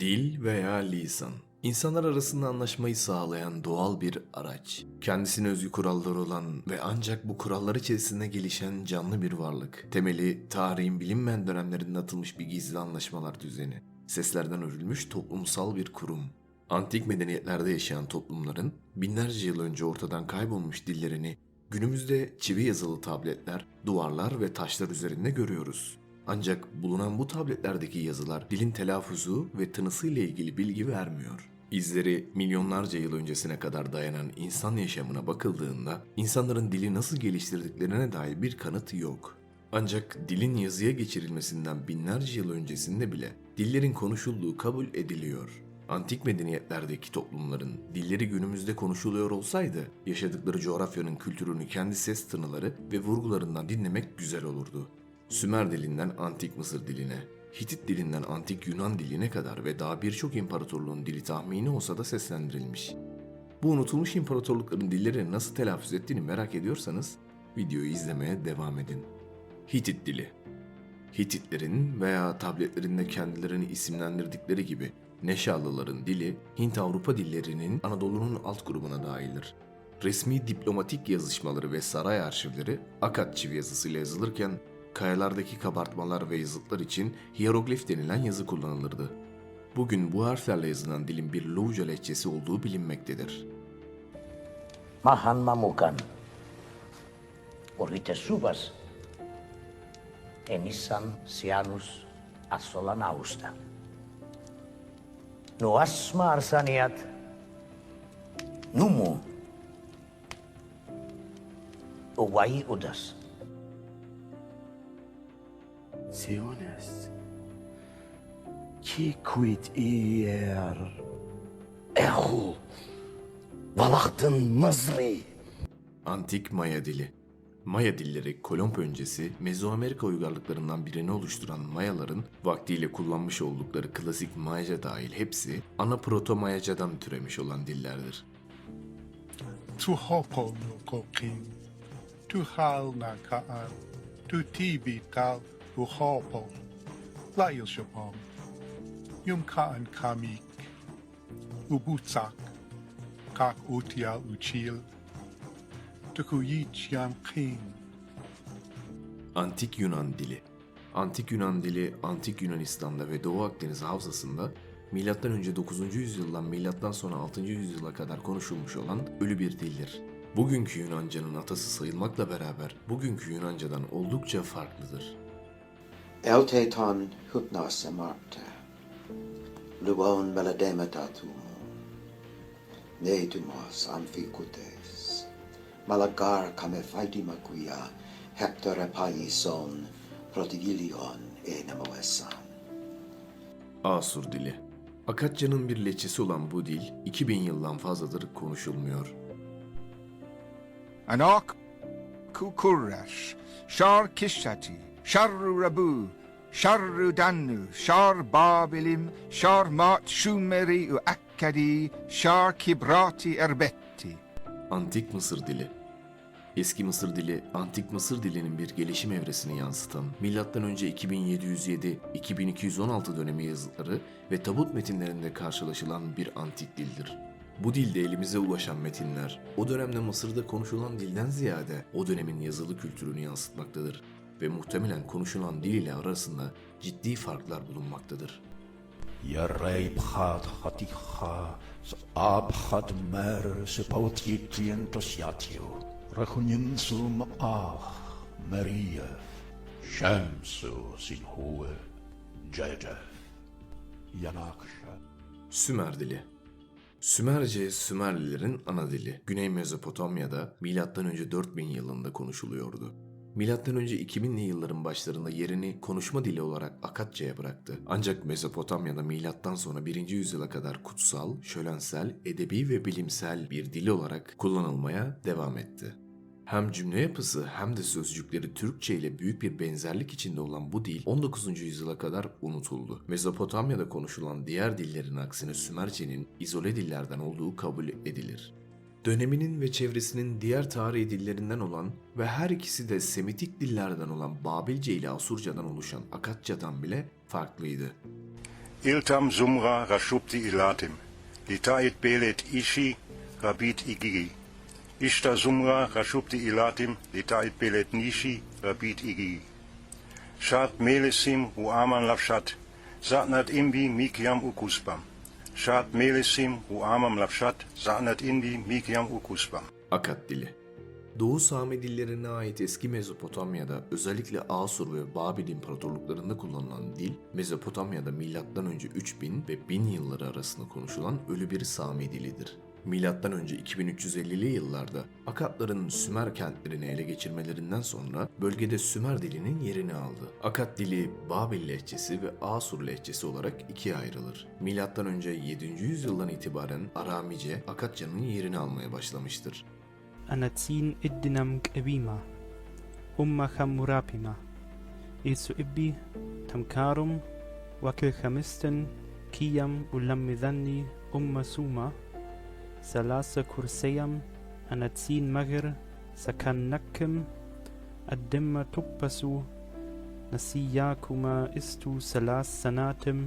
Dil veya lisan. İnsanlar arasında anlaşmayı sağlayan doğal bir araç. Kendisine özgü kuralları olan ve ancak bu kurallar içerisinde gelişen canlı bir varlık. Temeli tarihin bilinmeyen dönemlerinde atılmış bir gizli anlaşmalar düzeni. Seslerden örülmüş toplumsal bir kurum. Antik medeniyetlerde yaşayan toplumların binlerce yıl önce ortadan kaybolmuş dillerini günümüzde çivi yazılı tabletler, duvarlar ve taşlar üzerinde görüyoruz. Ancak bulunan bu tabletlerdeki yazılar dilin telaffuzu ve tınısı ile ilgili bilgi vermiyor. İzleri milyonlarca yıl öncesine kadar dayanan insan yaşamına bakıldığında insanların dili nasıl geliştirdiklerine dair bir kanıt yok. Ancak dilin yazıya geçirilmesinden binlerce yıl öncesinde bile dillerin konuşulduğu kabul ediliyor. Antik medeniyetlerdeki toplumların dilleri günümüzde konuşuluyor olsaydı, yaşadıkları coğrafyanın kültürünü kendi ses tınıları ve vurgularından dinlemek güzel olurdu. Sümer dilinden Antik Mısır diline, Hitit dilinden Antik Yunan diline kadar ve daha birçok imparatorluğun dili tahmini olsa da seslendirilmiş. Bu unutulmuş imparatorlukların dillerini nasıl telaffuz ettiğini merak ediyorsanız videoyu izlemeye devam edin. Hitit dili Hititlerin veya tabletlerinde kendilerini isimlendirdikleri gibi Neşalıların dili Hint-Avrupa dillerinin Anadolu'nun alt grubuna dahildir. Resmi diplomatik yazışmaları ve saray arşivleri Akat çivi yazısıyla yazılırken kayalardaki kabartmalar ve yazıtlar için hieroglif denilen yazı kullanılırdı. Bugün bu harflerle yazılan dilin bir Lovca lehçesi olduğu bilinmektedir. Mahan mamukan. Orite subas. Enisan sianus asolanausta. Nuasma arsaniat. Numu. Uwai udas. Siones. Ki quid ier. Ehu. Valahtın Mızri. Antik Maya dili. Maya dilleri Kolomb öncesi Mezoamerika uygarlıklarından birini oluşturan Mayaların vaktiyle kullanmış oldukları klasik Mayaca dahil hepsi ana Proto Mayacadan türemiş olan dillerdir. Tu hopo no kokin. Tu hal na kaan. Tu tibi tal hopo. Lail shapom. Yum kaan kamik. Ubutsak. Kak utial uchil. Tukuyich yam king. Antik Yunan dili. Antik Yunan dili Antik Yunanistan'da ve Doğu Akdeniz havzasında M.Ö. 9. yüzyıldan M.Ö. sonra 6. yüzyıla kadar konuşulmuş olan ölü bir dildir. Bugünkü Yunanca'nın atası sayılmakla beraber bugünkü Yunancadan oldukça farklıdır. Elteton hypnos amarte. Luon melademetatum. Netumos amphicutes. Malagar kame maquia. Hector epaison. Protigilion e nemoesan. Asur dili. Akatça'nın bir leçesi olan bu dil 2000 yıldan fazladır konuşulmuyor. Anak Kukurash, Shar Kishati, Sharru Rabu, Sharru Dannu, Shar Babilim, Shar Mat Shumeri u Akkadi, Shar Kibrati Erbetti. Antik Mısır dili. Eski Mısır dili, Antik Mısır dilinin bir gelişim evresini yansıtan, M.Ö. 2707-2216 dönemi yazıtları ve tabut metinlerinde karşılaşılan bir antik dildir. Bu dilde elimize ulaşan metinler, o dönemde Mısır'da konuşulan dilden ziyade o dönemin yazılı kültürünü yansıtmaktadır ve muhtemelen konuşulan dil ile arasında ciddi farklar bulunmaktadır. Yarei bhad hatiha. Abhad mer se pautjitien tosjatio. Rachunin sum ah. Maria. Shamsu sin hue. Jejef. Yanaksha. Sümer dili Sümerce Sümerlilerin ana dili. Güney Mezopotamya'da M.Ö. 4000 yılında konuşuluyordu. M.Ö. 2000'li yılların başlarında yerini konuşma dili olarak Akatça'ya bıraktı. Ancak Mezopotamya'da milattan sonra 1. yüzyıla kadar kutsal, şölensel, edebi ve bilimsel bir dil olarak kullanılmaya devam etti. Hem cümle yapısı hem de sözcükleri Türkçe ile büyük bir benzerlik içinde olan bu dil 19. yüzyıla kadar unutuldu. Mezopotamya'da konuşulan diğer dillerin aksine Sümerce'nin izole dillerden olduğu kabul edilir. Döneminin ve çevresinin diğer tarihi dillerinden olan ve her ikisi de Semitik dillerden olan Babilce ile Asurcadan oluşan Akatçadan bile farklıydı. Iltam Sumra Rashupti Ilatim, Litait Belet Ishi, Rabit Igigi. Ishta Sumra Rashupti Ilatim, Litait Belet Nishi, Rabit Igigi. Shat Melesim Uaman Lavshat, Zatnat Imbi Mikiam Ukuspam. Shat Melesim Uamam Lavshat, Zatnat Imbi Mikiam Ukuspam. Akat dili. Doğu Sami dillerine ait eski Mezopotamya'da özellikle Asur ve Babil imparatorluklarında kullanılan dil, Mezopotamya'da önce 3000 ve 1000 yılları arasında konuşulan ölü bir Sami dilidir. M.Ö. 2350'li yıllarda Akatların Sümer kentlerini ele geçirmelerinden sonra bölgede Sümer dilinin yerini aldı. Akat dili Babil lehçesi ve Asur lehçesi olarak ikiye ayrılır. M.Ö. 7. yüzyıldan itibaren Aramice Akatçanın yerini almaya başlamıştır. Anatsin iddinam ebima umma hamurapima İsu ibbi tamkarum vakil hamisten kiyam ulammi zanni umma suma ثلاثة كرسيام أناتسين مغر سكن نكم الدم تبسو نسياكما استو ثلاث سناتم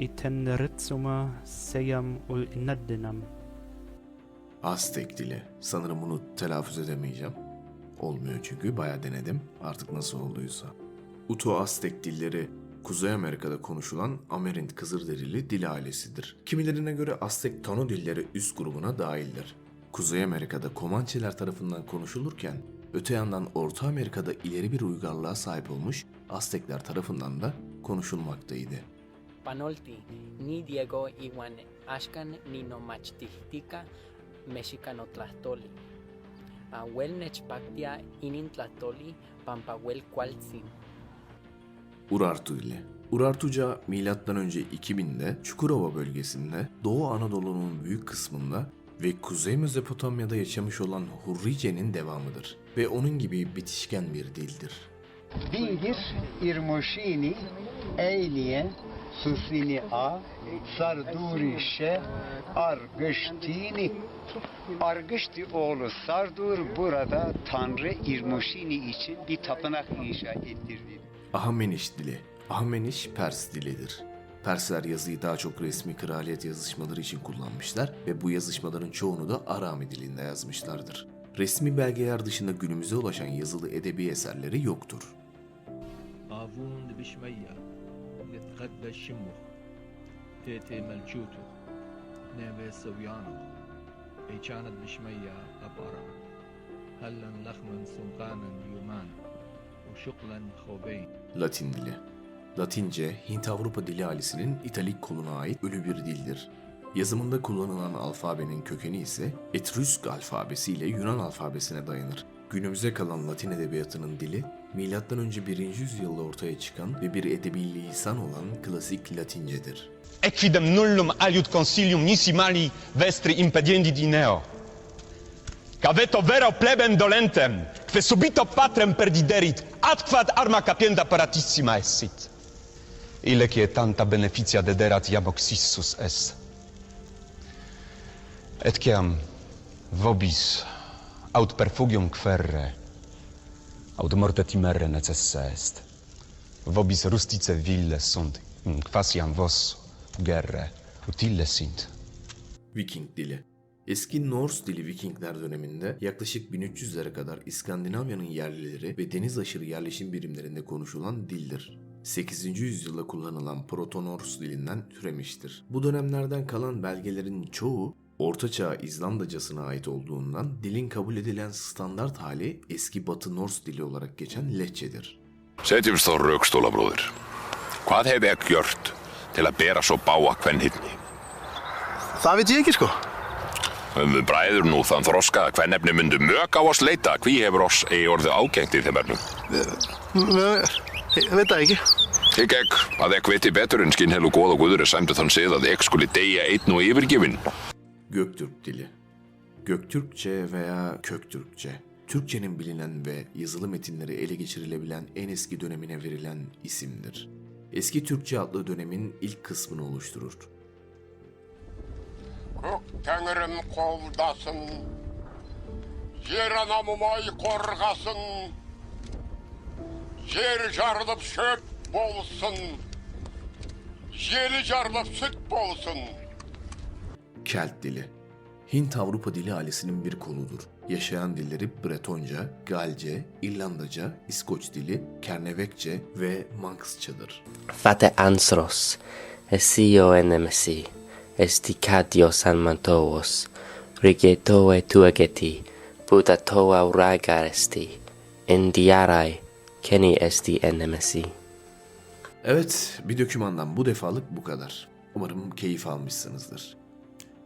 إتن رتسما سيام والإندنم Aztek dili. Sanırım bunu telaffuz edemeyeceğim. Olmuyor çünkü bayağı denedim. Artık nasıl olduysa. Uto Aztek dilleri Kuzey Amerika'da konuşulan Amerind Kızılderili dil ailesidir. Kimilerine göre Aztek Tano dilleri üst grubuna dahildir. Kuzey Amerika'da Komançeler tarafından konuşulurken öte yandan Orta Amerika'da ileri bir uygarlığa sahip olmuş Aztekler tarafından da konuşulmaktaydı. Panolti, ni Diego Iwan Ashkan, ni no Machtihtica, Mexicano Tlastoli. Ahuel Nechpactia, Inin Tlastoli, Pampahuel Cualtzin. Urartu dili. Urartuca önce 2000'de Çukurova bölgesinde Doğu Anadolu'nun büyük kısmında ve Kuzey Mezopotamya'da yaşamış olan Hurrice'nin devamıdır ve onun gibi bitişken bir dildir. Bingir irmoşini eyniye susini a sardurişe argıştini Argışti oğlu Sardur burada Tanrı İrmoşini için bir tapınak inşa ettirdi. Ahameniş dili. Ahameniş Pers dilidir. Persler yazıyı daha çok resmi kraliyet yazışmaları için kullanmışlar ve bu yazışmaların çoğunu da Arami dilinde yazmışlardır. Resmi belgeler dışında günümüze ulaşan yazılı edebi eserleri yoktur. Avun bişmeyya, yetgadda şimmuh, tete melçutu, neve sevyanuh, eyçanat bişmeyya apara, hallan lahman sultanan yumanuh. Latin dili. Latince, Hint-Avrupa dili ailesinin İtalik koluna ait ölü bir dildir. Yazımında kullanılan alfabenin kökeni ise Etrüsk alfabesi ile Yunan alfabesine dayanır. Günümüze kalan Latin edebiyatının dili, M.Ö. 1. yüzyılda ortaya çıkan ve bir edebi lisan olan klasik Latincedir. Equidem nullum aliud consilium nisi mali vestri impediendi dineo. Caveto vero plebem dolentem, que subito patrem perdiderit, adquad arma capienda paratissima essit. Ile tanta beneficia dederat jamoxissus es. Etciam vobis aut perfugium querre, aut morte timere necesse est. Vobis rustice ville sunt, quasiam vos gerre utile sint. Viking dili. Eski Norse dili Vikingler döneminde yaklaşık 1300'lere kadar İskandinavya'nın yerlileri ve deniz aşırı yerleşim birimlerinde konuşulan dildir. 8. yüzyılda kullanılan Proto-Norse dilinden türemiştir. Bu dönemlerden kalan belgelerin çoğu Ortaçağ İzlandacasına ait olduğundan dilin kabul edilen standart hali eski Batı Norse dili olarak geçen Lehçedir. Setjumst þá raukstóla, bróðir. Hvað hef ég gjört til að bera svo báa kvennhyrni? Það veit ég ekki sko. Höfum við bræður nú þann þroska að hvernefni myndu mök á oss leita, hví hefur oss eigi orðið ágengt í þeim ernum? Ég veit það ekki. Ég ekk að ekk viti betur en skinn helu góð og guður er sæmdu þann sið að ekk skuli deyja einn og yfirgefin. Göktürk dili. Göktürkçe veya Köktürkçe, Türkçenin bilinen ve yazılı metinleri ele geçirilebilen en eski dönemine verilen isimdir. Eski Türkçe adlı dönemin ilk kısmını oluşturur. Tengrim kovdasın, yer anamım ay korgasın, yer jarılıp şöp bolsun, Jeli jarlıp süt bolsun. Kelt dili. Hint-Avrupa dili ailesinin bir koludur. Yaşayan dilleri Bretonca, Galce, İrlandaca, İskoç dili, Kernevekçe ve Manxçadır. Fate ansros, esio enemesi, esticatio san mantovos, rigetoe tuageti, butatoa uragaresti, indiarai, keni esti enemesi. Evet, bir dökümandan bu defalık bu kadar. Umarım keyif almışsınızdır.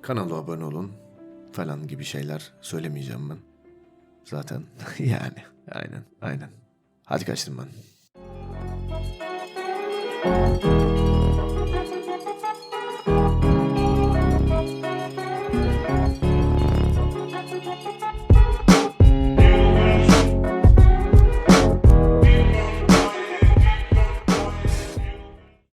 Kanala abone olun falan gibi şeyler söylemeyeceğim ben. Zaten yani aynen aynen. Hadi kaçtım ben.